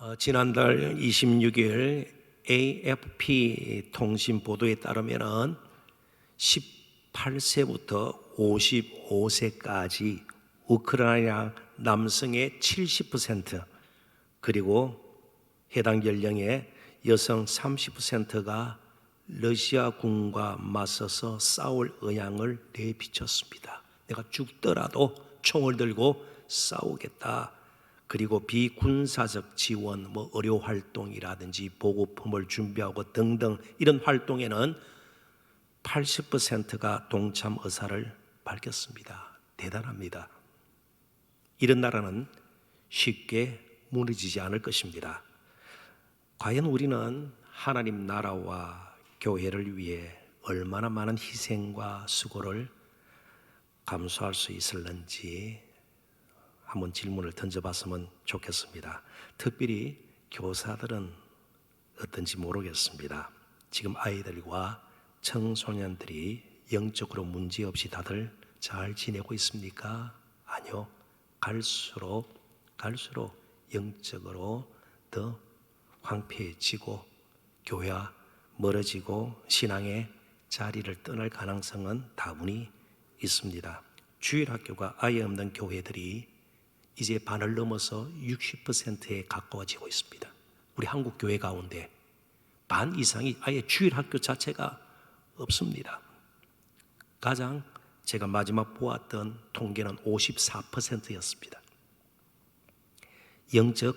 어, 지난달 26일 AFP 통신 보도에 따르면은 18세부터 55세까지 우크라이나 남성의 70% 그리고 해당 연령의 여성 30%가 러시아 군과 맞서서 싸울 의향을 내비쳤습니다. 내가 죽더라도 총을 들고 싸우겠다. 그리고 비군사적 지원, 뭐 의료 활동이라든지 보급품을 준비하고 등등 이런 활동에는 80%가 동참 의사를 밝혔습니다. 대단합니다. 이런 나라는 쉽게 무너지지 않을 것입니다. 과연 우리는 하나님 나라와 교회를 위해 얼마나 많은 희생과 수고를 감수할 수 있을는지 한번 질문을 던져봤으면 좋겠습니다. 특별히 교사들은 어떤지 모르겠습니다. 지금 아이들과 청소년들이 영적으로 문제없이 다들 잘 지내고 있습니까? 아니요. 갈수록 갈수록 영적으로 더 황폐해지고 교회와 멀어지고 신앙의 자리를 떠날 가능성은 다분히 있습니다. 주일 학교가 아예 없는 교회들이 이제 반을 넘어서 60%에 가까워지고 있습니다. 우리 한국 교회 가운데 반 이상이 아예 주일 학교 자체가 없습니다. 가장 제가 마지막 보았던 통계는 54%였습니다. 영적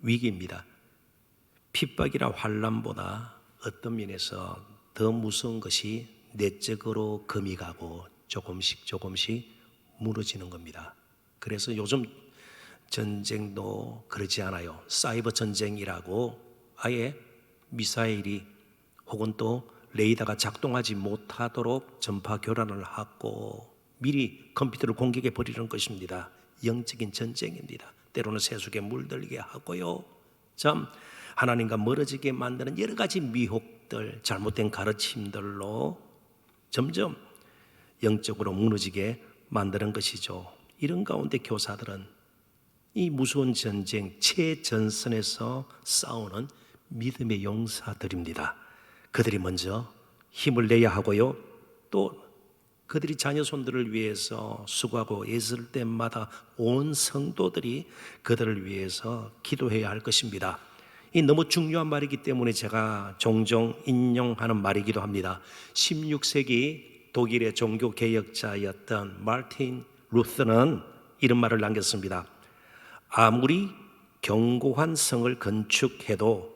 위기입니다. 핍박이나 환란보다 어떤 면에서 더 무서운 것이 내적으로 금이 가고 조금씩 조금씩 무너지는 겁니다. 그래서 요즘 전쟁도 그러지 않아요. 사이버 전쟁이라고 아예 미사일이 혹은 또 레이더가 작동하지 못하도록 전파 교란을 하고 미리 컴퓨터를 공격해 버리는 것입니다. 영적인 전쟁입니다. 때로는 세속에 물들게 하고요. 참 하나님과 멀어지게 만드는 여러 가지 미혹들, 잘못된 가르침들로 점점 영적으로 무너지게 만드는 것이죠. 이런 가운데 교사들은 이 무서운 전쟁 최전선에서 싸우는 믿음의 용사들입니다. 그들이 먼저 힘을 내야 하고요. 또 그들이 자녀 손들을 위해서 수고하고 애쓸 때마다 온 성도들이 그들을 위해서 기도해야 할 것입니다. 이 너무 중요한 말이기 때문에 제가 종종 인용하는 말이기도 합니다. 16세기 독일의 종교 개혁자였던 마틴 루스는 이런 말을 남겼습니다. 아무리 견고한 성을 건축해도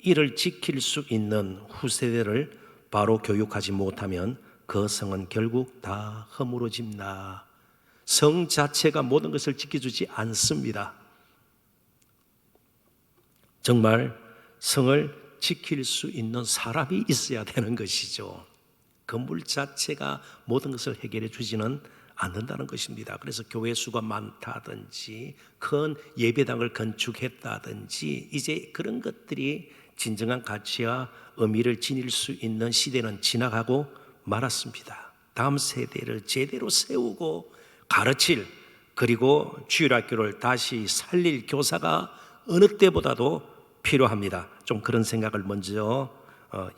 이를 지킬 수 있는 후세대를 바로 교육하지 못하면 그 성은 결국 다 허물어집니다. 성 자체가 모든 것을 지켜주지 않습니다. 정말 성을 지킬 수 있는 사람이 있어야 되는 것이죠. 건물 자체가 모든 것을 해결해 주지는 않는다는 것입니다. 그래서 교회 수가 많다든지 큰 예배당을 건축했다든지 이제 그런 것들이 진정한 가치와 의미를 지닐 수 있는 시대는 지나가고 말았습니다. 다음 세대를 제대로 세우고 가르칠 그리고 주일학교를 다시 살릴 교사가 어느 때보다도 필요합니다. 좀 그런 생각을 먼저 어,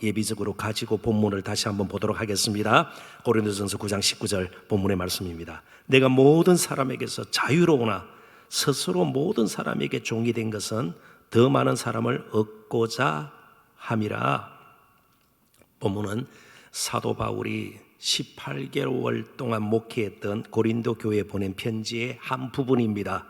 예비적으로 가지고 본문을 다시 한번 보도록 하겠습니다. 고린도전서 9장 19절 본문의 말씀입니다. 내가 모든 사람에게서 자유로우나 스스로 모든 사람에게 종이 된 것은 더 많은 사람을 얻고자 함이라. 본문은 사도 바울이 18개월 동안 목회했던 고린도 교회에 보낸 편지의 한 부분입니다.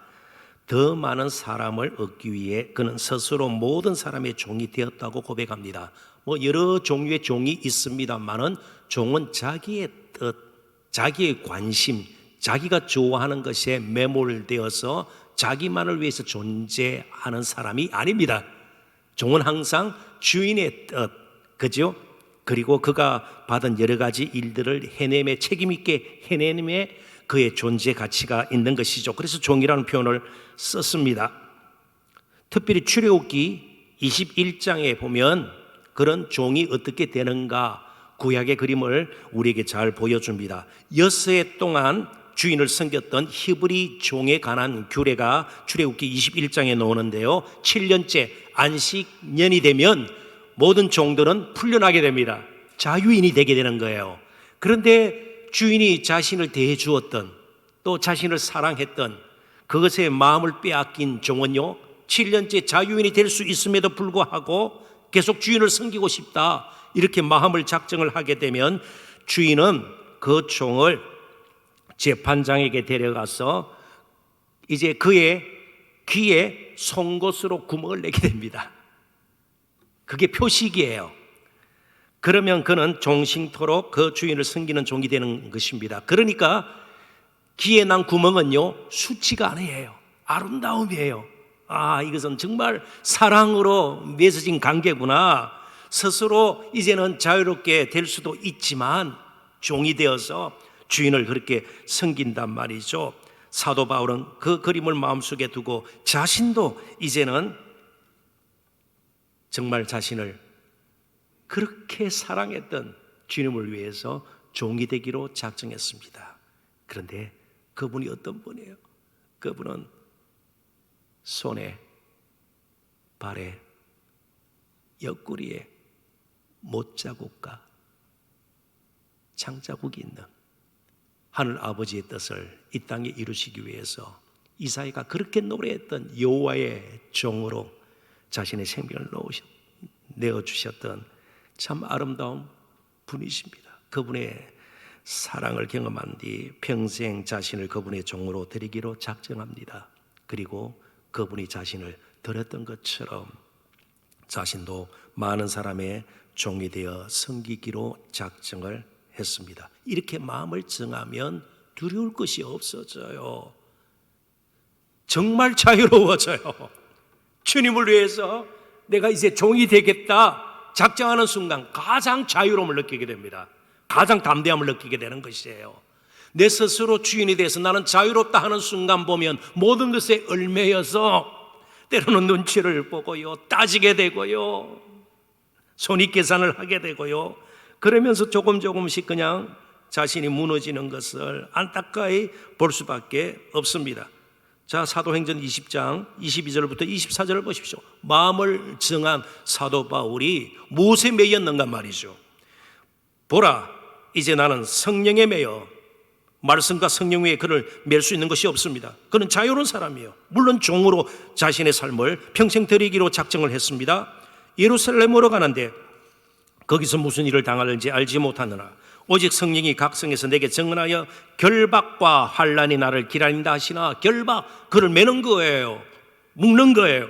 더 많은 사람을 얻기 위해 그는 스스로 모든 사람의 종이 되었다고 고백합니다. 뭐 여러 종류의 종이 있습니다만은 종은 자기의 뜻, 자기의 관심, 자기가 좋아하는 것에 매몰되어서 자기만을 위해서 존재하는 사람이 아닙니다. 종은 항상 주인의 뜻, 그죠? 그리고 그가 받은 여러 가지 일들을 해냄에 책임 있게 해내임에 그의 존재 가치가 있는 것이죠. 그래서 종이라는 표현을 썼습니다. 특별히 출애굽기 21장에 보면 그런 종이 어떻게 되는가 구약의 그림을 우리에게 잘 보여줍니다. 여섯 해 동안 주인을 섬겼던 히브리 종에 관한 규례가 출애굽기 21장에 나오는데요. 7년째 안식년이 되면 모든 종들은 풀려나게 됩니다. 자유인이 되게 되는 거예요. 그런데 주인이 자신을 대해 주었던 또 자신을 사랑했던 그것에 마음을 빼앗긴 종은요. 7년째 자유인이 될 수 있음에도 불구하고 계속 주인을 섬기고 싶다. 이렇게 마음을 작정을 하게 되면 주인은 그 종을 재판장에게 데려가서 이제 그의 귀에 송곳으로 구멍을 내게 됩니다. 그게 표식이에요. 그러면 그는 종신토록 그 주인을 섬기는 종이 되는 것입니다. 그러니까 귀에 난 구멍은요, 수치가 아니에요. 아름다움이에요. 아, 이것은 정말 사랑으로 맺어진 관계구나. 스스로 이제는 자유롭게 될 수도 있지만 종이 되어서 주인을 그렇게 섬긴단 말이죠. 사도 바울은 그 그림을 마음속에 두고 자신도 이제는 정말 자신을 그렇게 사랑했던 주님을 위해서 종이 되기로 작정했습니다. 그런데 그분이 어떤 분이에요? 그분은 손에, 발에, 옆구리에 못자국과 창자국이 있는 하늘 아버지의 뜻을 이 땅에 이루시기 위해서 이사야가 그렇게 노래했던 여호와의 종으로 자신의 생명을 내어 주셨던 참 아름다운 분이십니다. 그분의 사랑을 경험한 뒤 평생 자신을 그분의 종으로 드리기로 작정합니다. 그리고 그분이 자신을 드렸던 것처럼 자신도 많은 사람의 종이 되어 섬기기로 작정을 했습니다. 이렇게 마음을 정하면 두려울 것이 없어져요. 정말 자유로워져요. 주님을 위해서 내가 이제 종이 되겠다 작정하는 순간 가장 자유로움을 느끼게 됩니다. 가장 담대함을 느끼게 되는 것이에요. 내 스스로 주인이 돼서 나는 자유롭다 하는 순간 보면 모든 것에 얽매여서 때로는 눈치를 보고요, 따지게 되고요, 손익 계산을 하게 되고요. 그러면서 조금 조금씩 그냥 자신이 무너지는 것을 안타까이 볼 수밖에 없습니다. 자, 사도행전 20장 22절부터 24절을 보십시오. 마음을 정한 사도 바울이 무엇에 매였는가 말이죠. 보라, 이제 나는 성령에 매여 말씀과 성령 위에 그를 맬 수 있는 것이 없습니다. 그는 자유로운 사람이에요. 물론 종으로 자신의 삶을 평생 드리기로 작정을 했습니다. 예루살렘으로 가는데 거기서 무슨 일을 당하는지 알지 못하느라 오직 성령이 각성해서 내게 증언하여 결박과 환란이 나를 기다린다 하시나 결박 그를 매는 거예요. 묶는 거예요.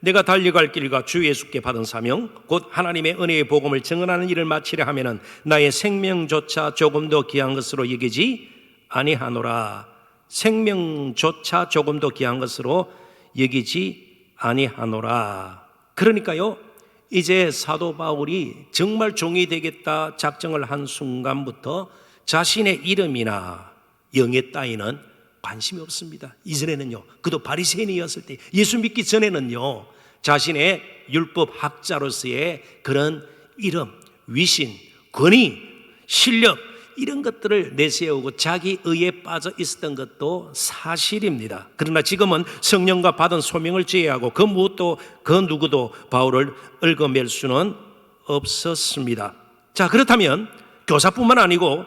내가 달려갈 길과 주 예수께 받은 사명 곧 하나님의 은혜의 복음을 증언하는 일을 마치려 하면은 나의 생명조차 조금 더 귀한 것으로 여기지 아니하노라. 생명조차 조금 더 귀한 것으로 여기지 아니하노라. 그러니까요. 이제 사도 바울이 정말 종이 되겠다 작정을 한 순간부터 자신의 이름이나 영예 따위는 관심이 없습니다. 이전에는요. 그도 바리새인이었을 때 예수 믿기 전에는요. 자신의 율법 학자로서의 그런 이름, 위신, 권위, 실력 이런 것들을 내세우고 자기 의에 빠져 있었던 것도 사실입니다. 그러나 지금은 성령과 받은 소명을 제외하고 그 무엇도 그 누구도 바울을 얽어맬 수는 없었습니다. 자, 그렇다면 교사뿐만 아니고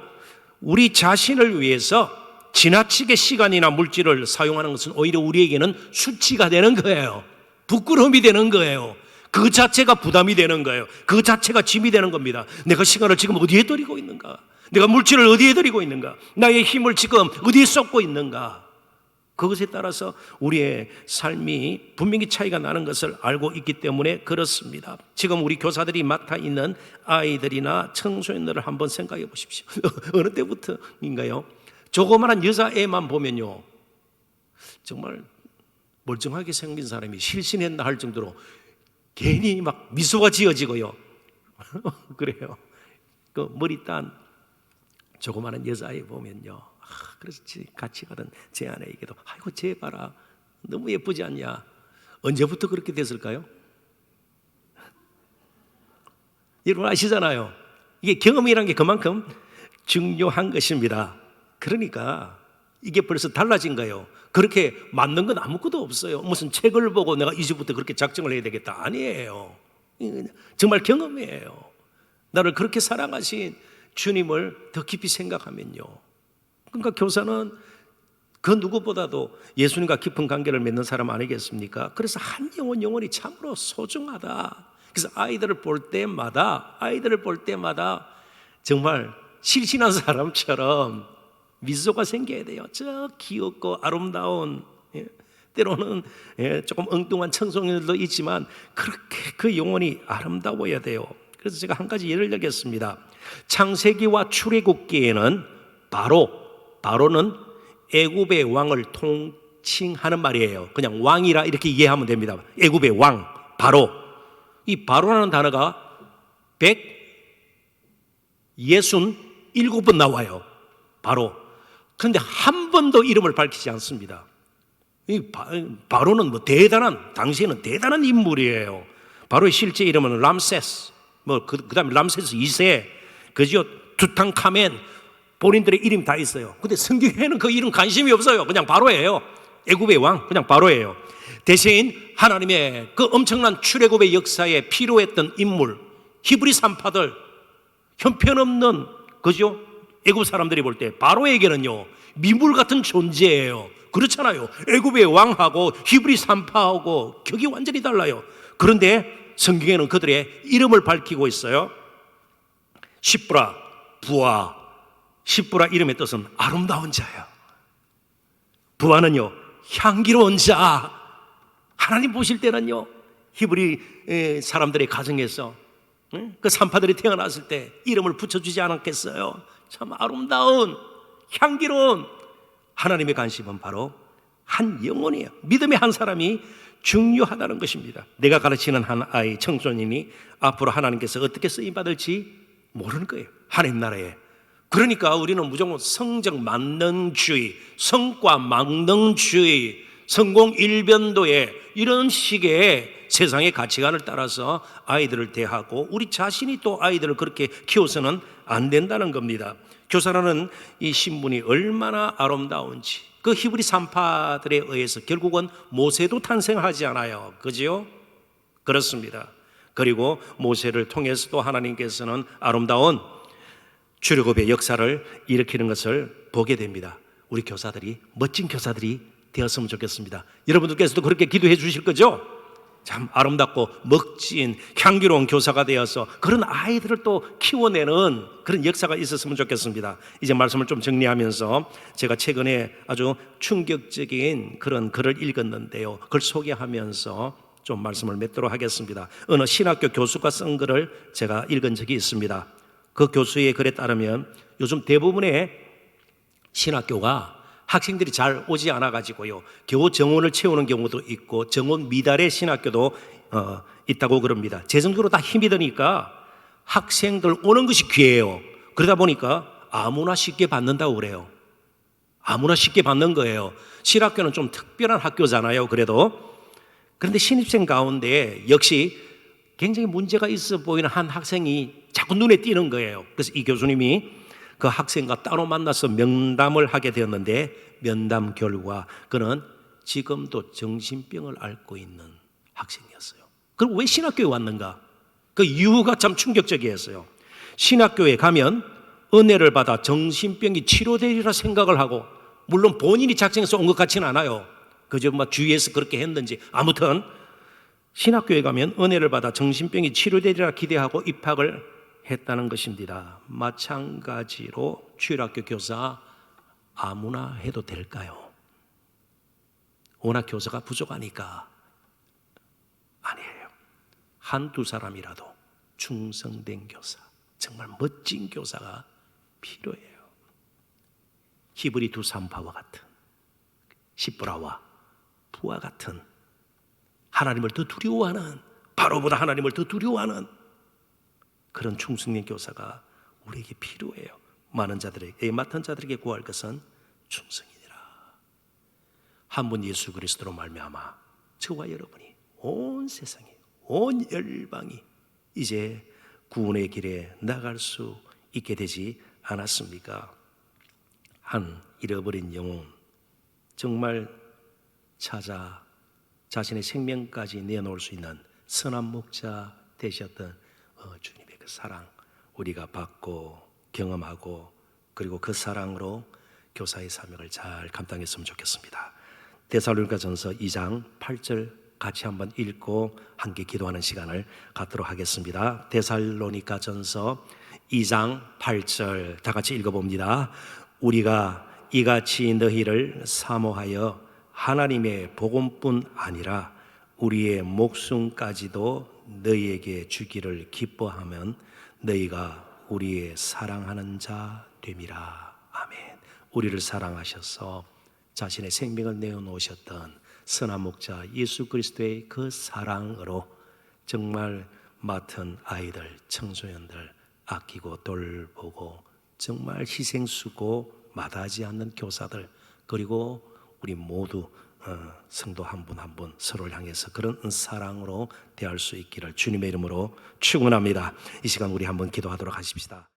우리 자신을 위해서 지나치게 시간이나 물질을 사용하는 것은 오히려 우리에게는 수치가 되는 거예요. 부끄러움이 되는 거예요. 그 자체가 부담이 되는 거예요. 그 자체가 짐이 되는 겁니다. 내가 시간을 지금 어디에 들이고 있는가? 내가 물질을 어디에 들이고 있는가? 나의 힘을 지금 어디에 쏟고 있는가? 그것에 따라서 우리의 삶이 분명히 차이가 나는 것을 알고 있기 때문에 그렇습니다. 지금 우리 교사들이 맡아 있는 아이들이나 청소년들을 한번 생각해 보십시오. 어느 때부터인가요? 조그마한 여자애만 보면요. 정말 멀쩡하게 생긴 사람이 실신했나 할 정도로 괜히 막 미소가 지어지고요. 그래요. 그 머리 딴 조그마한 여자애 보면요. 아, 그래서 같이 가던 제 아내에게도 아이고 쟤 봐라 너무 예쁘지 않냐? 언제부터 그렇게 됐을까요? 여러분 아시잖아요. 이게 경험이라는 게 그만큼 중요한 것입니다. 그러니까 이게 벌써 달라진 거예요. 그렇게 맞는 건 아무것도 없어요. 무슨 책을 보고 내가 이제부터 그렇게 작정을 해야 되겠다. 아니에요. 정말 경험이에요. 나를 그렇게 사랑하신 주님을 더 깊이 생각하면요. 그러니까 교사는 그 누구보다도 예수님과 깊은 관계를 맺는 사람 아니겠습니까? 그래서 한 영혼 영혼이 참으로 소중하다. 그래서 아이들을 볼 때마다 아이들을 볼 때마다 정말 실신한 사람처럼 미소가 생겨야 돼요. 저 귀엽고 아름다운 예, 때로는 예, 조금 엉뚱한 청소년들도 있지만 그렇게 그 영혼이 아름다워야 돼요. 그래서 제가 한 가지 예를 들겠습니다. 창세기와 출애굽기에는 바로 바로는 애굽의 왕을 통칭하는 말이에요. 그냥 왕이라 이렇게 이해하면 됩니다. 애굽의 왕 바로 이 바로라는 단어가 167번 나와요. 바로. 그런데 한 번도 이름을 밝히지 않습니다. 이 바, 바로는 뭐 대단한 당시에는 대단한 인물이에요. 바로의 실제 이름은 람세스. 뭐 그 그 다음에 람세스 2세. 그죠? 투탕카멘. 본인들의 이름 다 있어요. 근데 성경에는 그 이름 관심이 없어요. 그냥 바로예요. 애굽의 왕 그냥 바로예요. 대신 하나님의 그 엄청난 출애굽의 역사에 필요했던 인물 히브리 산파들 형편없는 그죠? 애굽 사람들이 볼 때 바로에게는요 미물 같은 존재예요. 그렇잖아요. 애굽의 왕하고 히브리 산파하고 격이 완전히 달라요. 그런데 성경에는 그들의 이름을 밝히고 있어요. 시브라 부하 시브라 이름의 뜻은 아름다운 자예요. 부하는요 향기로운 자. 하나님 보실 때는요 히브리 에, 사람들의 가정에서 응? 그 산파들이 태어났을 때 이름을 붙여주지 않았겠어요? 참 아름다운 향기로운 하나님의 관심은 바로 한 영혼이에요. 믿음의 한 사람이 중요하다는 것입니다. 내가 가르치는 한 아이 청소년이 앞으로 하나님께서 어떻게 쓰임 받을지 모르는 거예요. 하나님 나라에. 그러니까 우리는 무조건 성적 만능주의, 성과 만능주의, 성공 일변도의 이런 식의 세상의 가치관을 따라서 아이들을 대하고 우리 자신이 또 아이들을 그렇게 키워서는 안 된다는 겁니다. 교사라는 이 신분이 얼마나 아름다운지 그 히브리 산파들에 의해서 결국은 모세도 탄생하지 않아요. 그지요? 그렇습니다. 그리고 모세를 통해서도 하나님께서는 아름다운 출애굽의 역사를 일으키는 것을 보게 됩니다. 우리 교사들이 멋진 교사들이 되었으면 좋겠습니다. 여러분들께서도 그렇게 기도해 주실 거죠? 참 아름답고 멋진 향기로운 교사가 되어서 그런 아이들을 또 키워내는 그런 역사가 있었으면 좋겠습니다. 이제 말씀을 좀 정리하면서 제가 최근에 아주 충격적인 그런 글을 읽었는데요. 그걸 소개하면서 좀 말씀을 맺도록 하겠습니다. 어느 신학교 교수가 쓴 글을 제가 읽은 적이 있습니다. 그 교수의 글에 따르면 요즘 대부분의 신학교가 학생들이 잘 오지 않아 가지고요. 겨우 정원을 채우는 경우도 있고 정원 미달의 신학교도 어, 있다고 그럽니다. 재정적으로 다 힘이 드니까 학생들 오는 것이 귀해요. 그러다 보니까 아무나 쉽게 받는다고 그래요. 아무나 쉽게 받는 거예요. 신학교는 좀 특별한 학교잖아요. 그래도 그런데 신입생 가운데 역시 굉장히 문제가 있어 보이는 한 학생이 자꾸 눈에 띄는 거예요. 그래서 이 교수님이 그 학생과 따로 만나서 면담을 하게 되었는데 면담 결과 그는 지금도 정신병을 앓고 있는 학생이었어요. 그럼 왜 신학교에 왔는가? 그 이유가 참 충격적이었어요. 신학교에 가면 은혜를 받아 정신병이 치료되리라 생각을 하고 물론 본인이 작정해서 온 것 같지는 않아요. 그저 막 주위에서 그렇게 했는지 아무튼 신학교에 가면 은혜를 받아 정신병이 치료되리라 기대하고 입학을 했다는 것입니다. 마찬가지로 주일학교 교사 아무나 해도 될까요? 워낙 교사가 부족하니까 아니에요. 한두 사람이라도 충성된 교사, 정말 멋진 교사가 필요해요. 히브리 두 산파와 같은 시브라와 부와 같은 하나님을 더 두려워하는 바로보다 하나님을 더 두려워하는 그런 충성된 교사가 우리에게 필요해요. 많은 자들에게 맡은 자들에게 구할 것은 충성이니라. 한 분 예수 그리스도로 말미암아 저와 여러분이 온 세상에 온 열방이 이제 구원의 길에 나갈 수 있게 되지 않았습니까? 한 잃어버린 영혼 정말 찾아 자신의 생명까지 내놓을 수 있는 선한 목자 되셨던 어, 주님의 그 사랑 우리가 받고 경험하고 그리고 그 사랑으로 교사의 사명을 잘 감당했으면 좋겠습니다. 데살로니가 전서 2장 8절 같이 한번 읽고 함께 기도하는 시간을 갖도록 하겠습니다. 데살로니가 전서 2장 8절 다 같이 읽어봅니다. 우리가 이같이 너희를 사모하여 하나님의 복음뿐 아니라 우리의 목숨까지도 너희에게 주기를 기뻐하면 너희가 우리의 사랑하는 자 됨이라. 아멘. 우리를 사랑하셔서 자신의 생명을 내어놓으셨던 선한 목자 예수 그리스도의 그 사랑으로 정말 맡은 아이들, 청소년들 아끼고 돌보고 정말 희생수고 마다하지 않는 교사들 그리고 우리 모두 어, 성도 한 분 한 분 서로를 향해서 그런 사랑으로 대할 수 있기를 주님의 이름으로 축원합니다. 이 시간 우리 한번 기도하도록 하십시다.